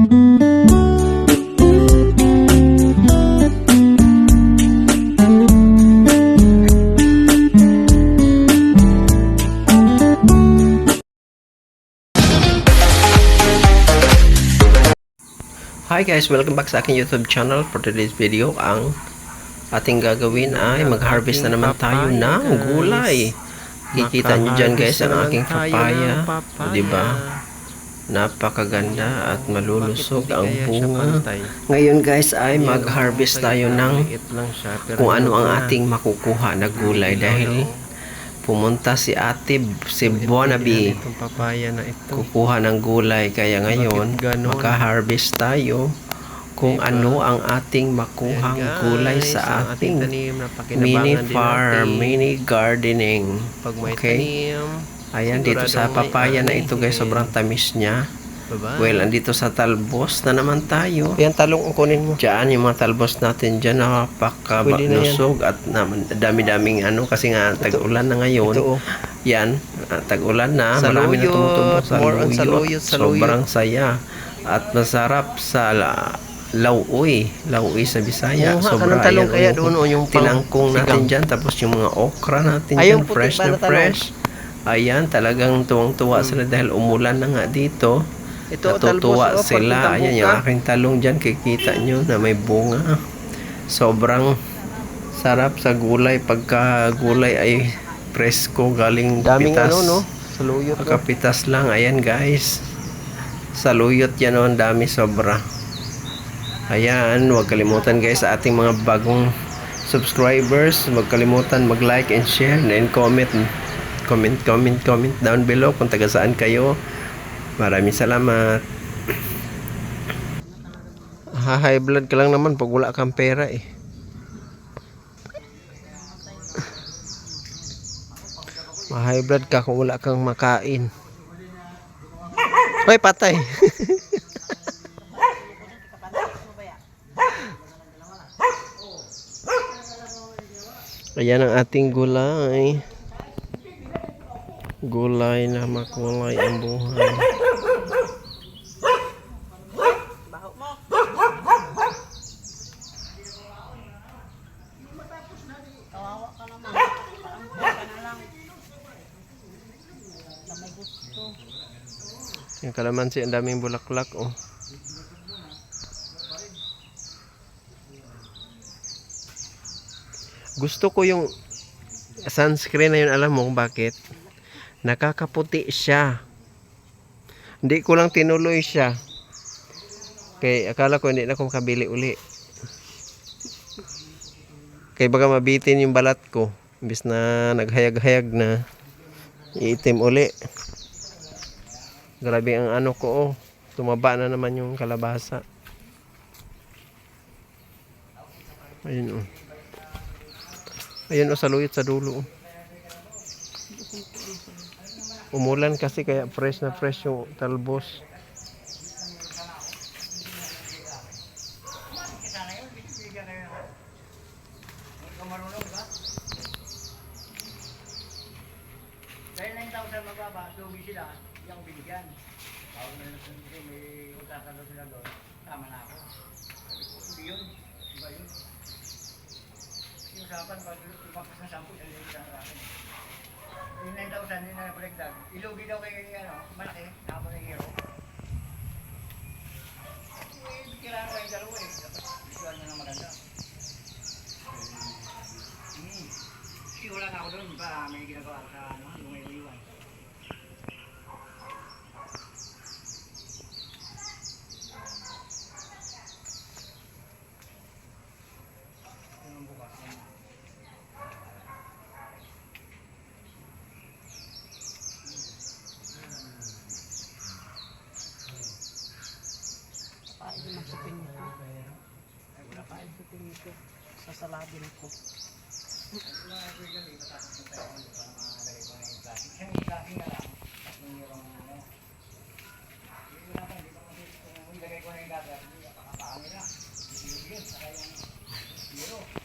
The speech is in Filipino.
Hi guys, welcome back sa aking YouTube channel. For today's video, ang ating gagawin ay mag-harvest na naman tayo ng gulay. Kikita nyo dyan guys ang aking papaya. Ba? Napakaganda at malulusog ang bunga. Ngayon guys ay mag-harvest tayo ng kung ano ang ating makukuha na gulay dahil pumunta si ate si Bonabi kukuha ng gulay kaya ngayon maka-harvest tayo kung Diba? ano ang ating makuhang gulay sa ating mini farm, mini gardening. Okay. Ayan dito sa papaya na ani, ito guys, eh. sobrang tamis niya. Well, andito sa talbos na naman tayo. Yan talong kunin mo. Diyan yung mga talbos natin diyan Pwede na at na, dami-daming ano kasi nga tag-ulan na ngayon. Ito, oh. Yan, ah, tag-ulan na, marami na Saluyot, tumutubo. more on saluyot, saluyot. Sobrang saya. At masarap sa la, lauoy. Lauoy sa Bisaya. Nga, Sobra talong ayan, kaya oh. doon, oh, yung tinangkong natin dyan. Tapos yung mga okra natin Ay, dyan, fresh na na talong. Ayan, talagang tuwang-tuwa sila dahil umulan na nga dito. Ito, Natutuwa talbos, oh, sila. Ayan, yung aking talong dyan, kikita nyo na may bunga. Sobrang sarap sa gulay. Pagka gulay ay presko galing Daming pitas. ano, no? Saluyot. no? Pagkapitas lang. Ayan guys. Saluyot yan oh, ang dami sobra. Ayan, huwag kalimutan guys sa ating mga bagong subscribers. Huwag kalimutan mag-like and share and comment. Comment, comment, comment down below kung taga saan kayo. Maraming salamat. Ha-high blood ka lang naman pag wala kang pera eh. Ma-high blood ka kung wala kang makain. Hoy, patay. Ayan ang ating gulay. Gulay na makulay ang buhay. Yung kalamansi, ang daming bulaklak, oh. Gusto ko yung sunscreen na yun, alam mo kung bakit? Nakakaputi siya. Hindi ko lang tinuloy siya. Kaya akala ko hindi na ako makabili uli. Kaya baka mabitin yung balat ko. Imbis na naghayag-hayag na iitim uli. Grabe ang ano ko oh. Tumaba na naman yung kalabasa. Ayun oh. Ayun oh, saluyot sa dulo oh. Umulan kasi kaya fresh na fresh yung talbos. Dahil 9,000 magbaba, lugi sila, hindi ako binigyan. Tawag na lang sila, may utatan sila doon. Tama na ako. Sabi ko, hindi yun. Iba yun. Yung usapan, pag lumakas na 10, yan yung isang akin. Yung 9,000, yun na breakdown. Ilugi daw kay, ano, malaki, nakapag ng hero. Eh, kailangan ko yung dalawa eh. Dapat, na maganda. Hmm. Kasi wala na ako doon, pa may ginagawa sa ano, ko sa saladin ko. Ilagay ko na yung dada, napakapaan nila. Ibigil, saka yung zero.